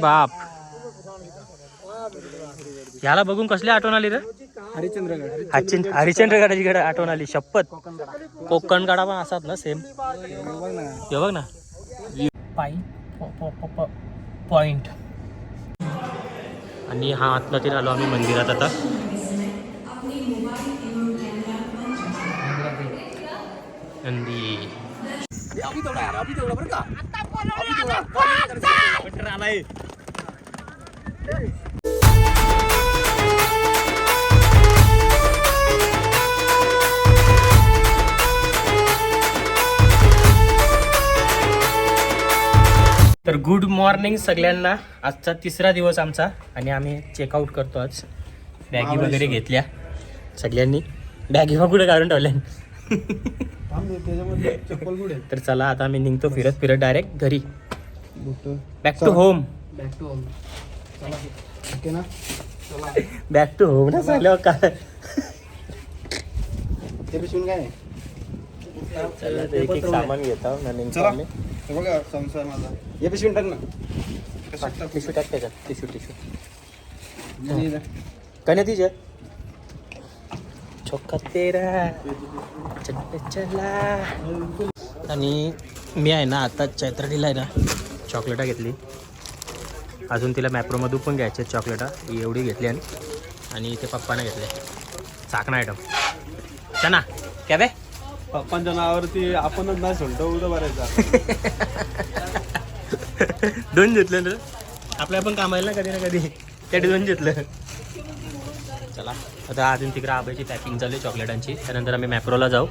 बाप. याला बघून कसली आठवण आली रे? हरिश्चंद्रगड हरिचंद हरिश्चंद्रगडाची गड आठवण आली शपथ. कोकण गडा पण असाच ना सेम बघ ना. हे बघ ना पाई पॉइंट आणि हा आतमध्ये आलो आम्ही मंदिरात आता. नंदी. आलाय. तर गुड मॉर्निंग सगळ्यांना. आजचा तिसरा दिवस आमचा आणि आम्ही चेकआउट करतो आज. बॅगी वगैरे घेतल्या सगळ्यांनी. बॅगी कुठे काढून ठेवल्या? तर चला आता आम्ही निघतो फिरत फिरत डायरेक्ट घरी. Back to home back to home okay ना बॅक टू होम ना झालं काय ते पिशवून काय? चला एक एक सामान घेतो ना निघतो चला. आम्ही. हे बघा संसार माझा. हे पिशवून टाक ना. टिशू टाक? त्याच्यात टिशू टिशू आणि कन्या तिचे? चोक्का तेरा. चल चला. आणि मी आहे ना आता चैत्राडीला आहे ना चॉकलेटा घेतली. अजून तिला मॅप्रोमधून पण घ्यायचे चॉकलेटा ही. एवढी घेतली आणि आणि इथे पप्पाने घेतले. चाकणा आयटम चना क्या बे? पप्पांच्या नावावरती आपणच नाही सोडतो उद्या भरायचा दोन घेतलं ना? आपल्या पण कामायला ना कधी ना कधी. त्या दोन घेतलं. चला आता अजून तिकडे आबाईची पॅकिंग चालू आहे चॉकलेटांची त्यानंतर आम्ही मॅप्रोला जाऊ.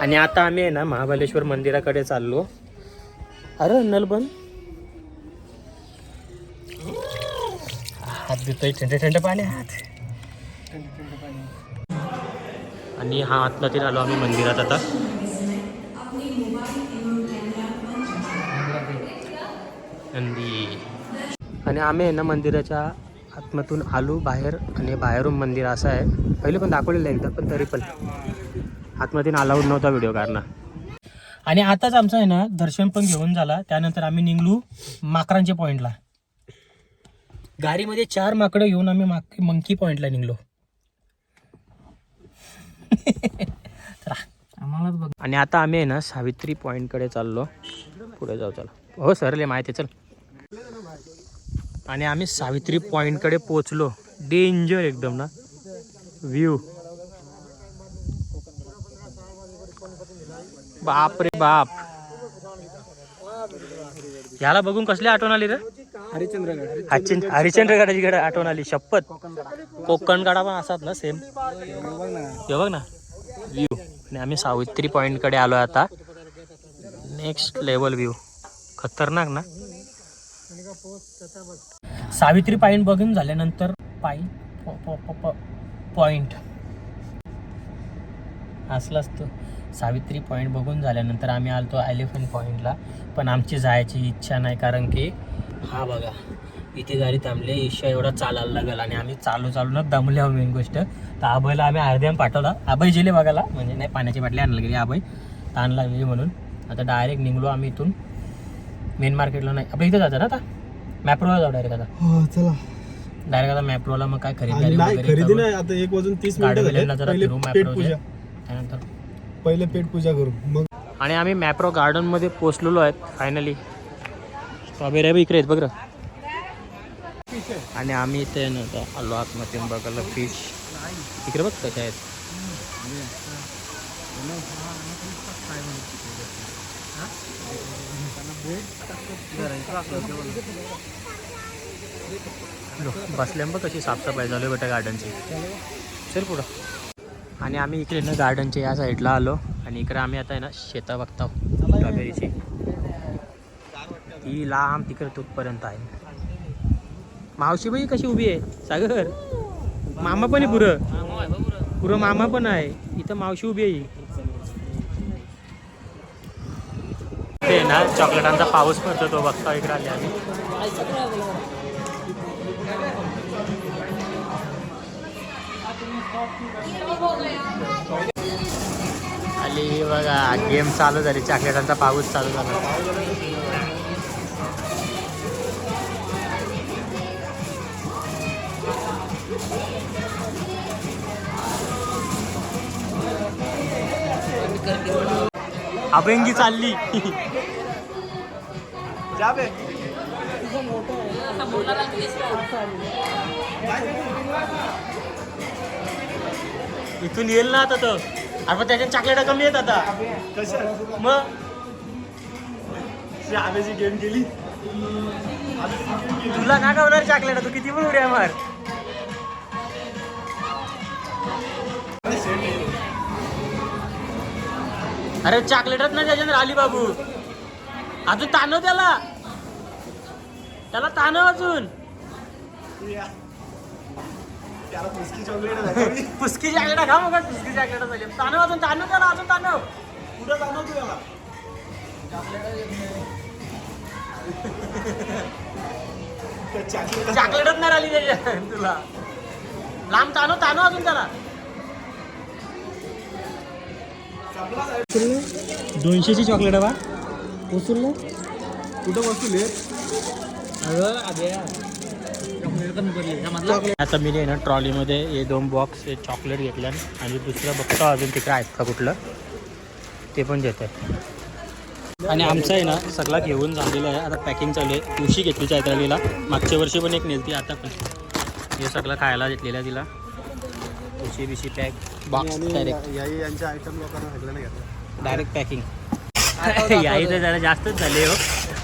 आणि आता आम्ही आहे ना महाबलेश्वर मंदिराकडे चाललो. अरे नलबन हात देतोय थंड थंड पाणी हात. आणि हा आतमध्ये आलो आम्ही मंदिरात आता. आणि आम्ही आहे ना मंदिराच्या आतमधून आलो बाहेर आणि बाहेरून मंदिर असं आहे. पहिले पण दाखवलेलं एकदा पण तरी पण. आतमधून अलाउड नव्हता व्हिडिओ काढणं. आणि आताच आमचं आहे ना दर्शन पण घेऊन झाला. त्यानंतर आम्ही निघलो माकरांच्या पॉईंटला गाडीमध्ये चार माकडं घेऊन आम्ही माक मंकी पॉईंटला निघलो. चला. आम्हालाच बघ. आणि आता आम्ही आहे ना सावित्री पॉईंटकडे चाललो. पुढे जाऊ चला. हो सरले माहिती आहे, चल. आणि आम्ही सावित्री पॉईंटकडे पोचलो डेंजर एकदम ना. व्ह्यू बाप रे बाप. याला बघून कसली आठवण आली रे? हरिश्चंद्रगड हरिचंद हरिश्चंद्रगडाची गड आठवण आली शपथ. कोकण गडा पण असाच ना सेम बघ ना. हे बघ ना. व्ह्यू आणि आम्ही सावित्री पॉईंटकडे आलो आहे आता. नेक्स्ट लेवल व्ह्यू खतरनाक ना? सावित्री पॉईंट बघून झाल्यानंतर पाई पॉईंट असलाच तो. सावित्री पॉईंट बघून झाल्यानंतर आम्ही आलतो एलिफंट पॉईंटला पण आमची जायची इच्छा नाही कारण की हा बघा इथे गाडी थांबली ईशा एवढा चालायला लागल आणि आम्ही चालू चालूनच दमल्या मेन गोष्ट. तर आबाईला आम्ही अर्ध्यान पाठवला. आबाई गेले बघायला म्हणजे नाही पाण्याची बाटली आणायला गेली आबाई. ताण लागली म्हणून. आता डायरेक्ट निघलो आम्ही इथून. मेन मार्केटला नाही आपल्या इथं जातं ना आता? मॅप्रोला जाऊ डायरेक्ट आता. हो चला. डायरेक्ट आता मॅप्रोला मग काय खरेदी खरेदी. नाही आता एक वाजून तीस. जरा त्यानंतर पहिले पेट पूजा करू. मग आणि आम्ही मॅप्रो गार्डनमध्ये पोचलेलो आहेत फायनली स्ट्रॉबेरी बी इकडे आहेत बघ. आणि आम्ही इथे आलो आतमध्ये बघायला फिश इकडे बघ कशा आहेत. बसल्या बघ कशी साफसफाई आहे बेटा गार्डनची चल पुढं. आणि आम्ही इकडे ना गार्डनच्या या साईडला आलो आणि इकडे आम्ही आता आहे ना शेता बघता स्ट्रॉबेरीची ती लांब तिकडे तुटपर्यंत आहे. मावशी बाई कशी उभी आहे? सागर? मामा पण आहे पुरं. पुरं मामा पण आहे. इथं मावशी उभी आहे ना चॉकलेटांचा पाऊस पडतो तो बघता इकडे आले आम्ही. आली बघा गेम चालू झाली. चॉकलेटांचा पाऊस चालू झाला. अभंगी चालली. इथून येईल ना आता तर अरे मग त्याच्यात चॉकलेट कमी येत आता. मग? ती गेम केली तुला ना गावणार चॉकलेट तू किती पण उड्या मार. अरे चॉकलेटच नाही त्याच्यात आली बाबू अजून ताणव त्याला. त्याला ताणव अजून. त्याला पुस्की चॉकलेट खा मग पुस्की चॉकलेट झाली ताणव अजून ताणव त्याला अजून ताणव. कुठं जाणव तू याला? त्या चॉकलेट चॉकलेटच नाही आली त्याच्या तुला. लांब ताणव ताणव अजून त्याला. दोनशेची चॉकलेट बा उचललं कुठं बसू आता मी आहे ना ट्रॉलीमध्ये हे दोन बॉक्स हे चॉकलेट घेतल्या आणि दुसरं बघतो अजून तिकडे आहेत का कुठलं. ते पण घेत आहे आणि आमचं आहे ना सगळा घेऊन झालेलं आहे. आता पॅकिंग चालू आहे. उशी घेतली चैत्रालीला. मागच्या वर्षी पण एक नेलती आता पण. हे सगळं खायला घेतलेलं आहे तिला. उशी बिशी पॅक बॉक्स डायरेक्ट याही यांच्या आयटम लोकांना सगळं नाही घेतलं डायरेक्ट पॅकिंग याही तर जरा जास्तच झाले हो.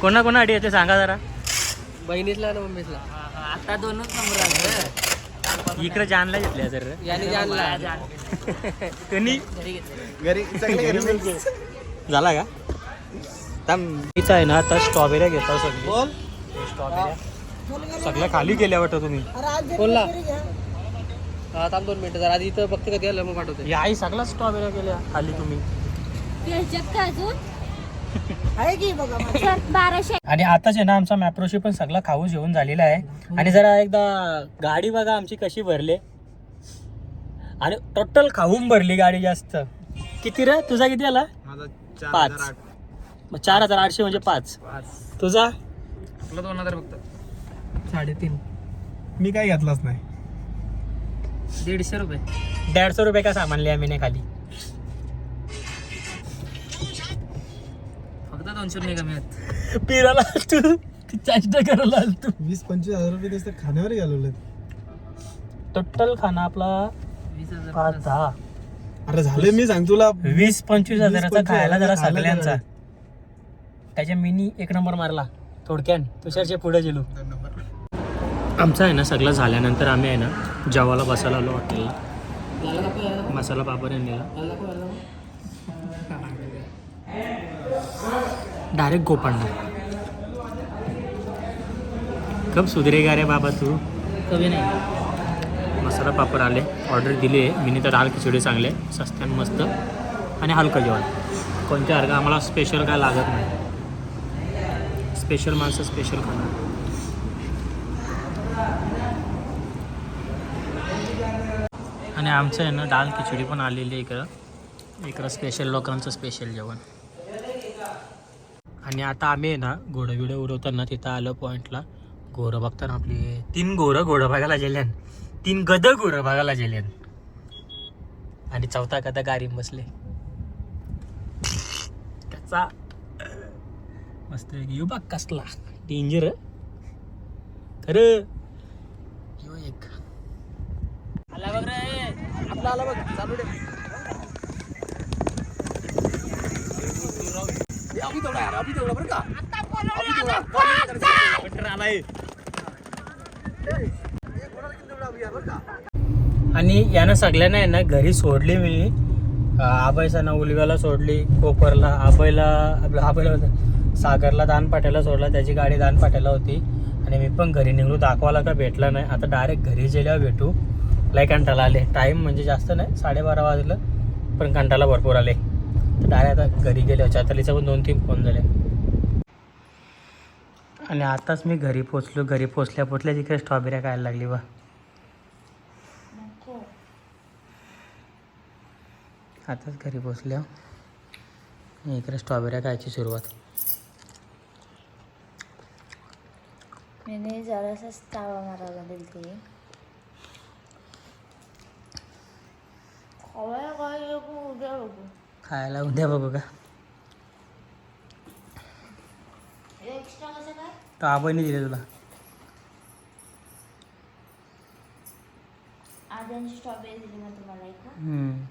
कोणा कोणासाठी येते सांगा जरा. बहिणीतला ना मम्मीतला. आता दोनच नंबर आले इकडे जानला घेतल्या सर याने जानला. कोणी? घरी चांगले घरी मिळते झाला का? मीचा आहे ना आता स्ट्रॉबेऱ्या घेता सगळी. बोल. स्ट्रॉबेऱ्या सगळ्या खाली गेल्या वाटतं तुम्ही. बोलला. थांब दोन मिनिटं जरा आधी इथं बघते कधी आलं मग पाठवते. या आई सगळ्या स्ट्रॉबेऱ्या गेल्या खाली तुम्ही. त्याच्यात का अजून सर, बाराशे. आणि आताच आहे ना आमचा मॅप्रोशी पण सगळा खाऊ जेवण झालेला आहे. आणि जरा एकदा गाडी बघा आमची कशी भरली. आणि टोटल खाऊन भरली गाडी जास्त. किती रे? तुझा किती आला? पाच. हजार आठ. मग चार हजार आठशे म्हणजे पाच. तुझा? आपलं दोन हजार फक्त. साडेतीन. मी काय घेतलाच नाही. दीडशे रुपये. दीडशे रुपये का सामान लिहा मी नाही खाली? फक्त दोनशे रुपये कमी आहेत. पिराला तू. चेष्टा करायला आल तू. वीस पंचवीस हजार रुपये नुसतं खाण्यावर घालवले टोटल खाना आपला वीस हजार पाच plus. दहा. अरे झाले मी सांग तुला. वीस पंचवीस हजाराचा पंचवीस खायला जरा हजाराचा खायला सगळ्यांचा. त्याच्या मिनी एक नंबर मारला. थोडक्यान तुषारच्या पुढे गेलो. आमचा आहे ना सगळं झाल्यानंतर आम्ही आहे ना जेवायला बसायला आलो हॉटेलला. मसाला पापड आणलेला. डायरेक्ट गोपांना कब सुधरेगा रे बाबा तू? कमी नाही. मसाला पापड आले ऑर्डर दिली. आहे मिनी तर दाल खिचडी चांगले सस्त्यान मस्त. आणि हलकं जेवण. कोणत्या हरकत आम्हाला स्पेशल काय लागत नाही. स्पेशल माणसं स्पेशल खाणार. आणि आमचं आहे ना दाल खिचडी पण आलेली आहे इकडं. इकडं स्पेशल लोकांचं स्पेशल जेवण. आणि आता आम्ही आहे ना घोडं बिडं उडवताना तिथं आलं पॉईंटला घोरं बघताना आपली तीन घोरं घोडं बघायला गेल्यान तीन गद घोरं बघायला गेल्यान आणि. चौथा गदा गाडी बसले. त्याचा मस्त येऊ बघ कसला. डेंजर खरं यो एक आला बघ रे आला बघ चालू दे. आणि यानं सगळ्यांना आहे ना घरी सोडली मी. आबाईचा ना उलव्याला सोडली कोपरला आबाईला आपलं आबाईला सागरला दानपाट्याला सोडला त्याची गाडी दानपाट्याला होती. आणि मी पण घरी निघलो दाखवायला का भेटला नाही. आता डायरेक्ट घरी गेल्यावर भेटू. लय कंटाला आले. टाईम म्हणजे जास्त नाही साडेबारा वाजलं पण कंटाला भरपूर आले. तर डायरेक्ट आता घरी गेले. चातलीचा पण दोन तीन फोन झाले. आणि आताच मी घरी पोचलो. घरी पोचल्या पोचल्या तिकडे स्ट्रॉबेऱ्या खायला लागली बा आताच घरी पोचल्या. इकडे स्ट्रॉबेऱ्या खायची सुरुवात. मी जरासा तावा मारायला दिली खायला उद्या बघू का एक्स्ट्रा कसं काय तो आबाईने दिले तुला आद्यांची स्ट्रॉबेरी दिली मग तुम्हाला एक हा? हम्म.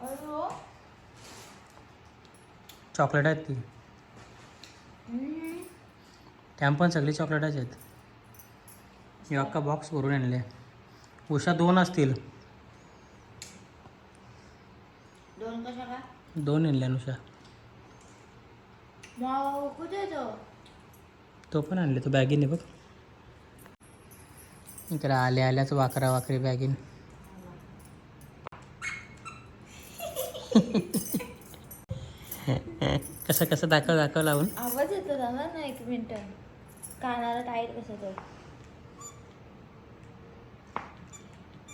अरे हो. चॉकलेट आहेत ती हम्म. त्या पण सगळी चॉकलेटच आहेत हे अख्खा बॉक्स भरून आणले उषा दोन असतील दोन कशा काय दोन आणल्या उषा मग कुठे तो? तो पण आणले तो बॅगीने बघ. इकडे आल्या आल्याच वाकरा वाकरी बॅगीन. कसं कसं दाखव दाखव लावून. आवाज येतो दादा ना एक मिनिट. कानाला टाईट कसं तो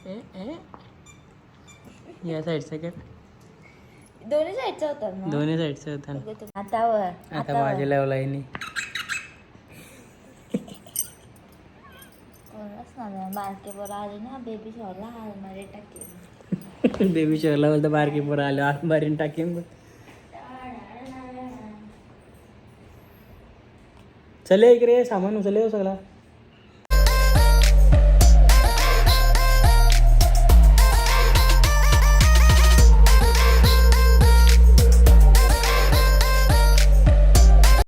ए, ए. या साईडचं का दोन्ही साईडचा होता ना? दोन्ही साईडचं होतं ना. बघू तू. आता वर आता लावला कोणच बरं आले ना बेबी शॉला आलमारी टाकली बेबी शोला बोलतो बारकी पोरं आलो आरंबारीन टाकीन चले इकडे सामान उचले सगळा.